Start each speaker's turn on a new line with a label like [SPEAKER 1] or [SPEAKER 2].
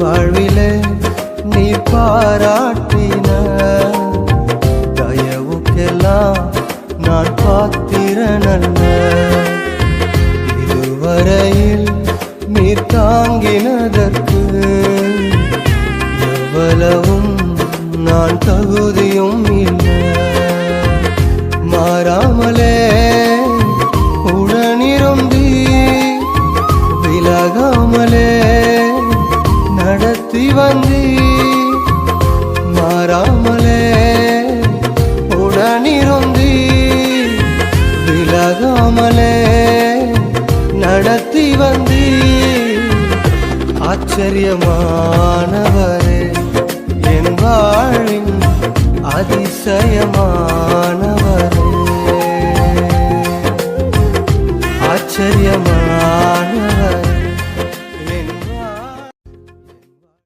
[SPEAKER 1] வாழ்வில நீ பாராட்டின தயவுக்கெல்லாம் நான் பாத்திரனல்ல. இதுவரையில் நீ தாங்கினதற்கு எவ்வளவும் நான் தகுதியும் இல்லை. மாறாமலே உடனிருந்தி விலகாமலே வந்து மாறாமலே உடனிருந்து விலகாமலே நடத்தி வந்து. ஆச்சரியமானவரே என் வாழின் அதிசயமானவரே. ஆச்சரியமான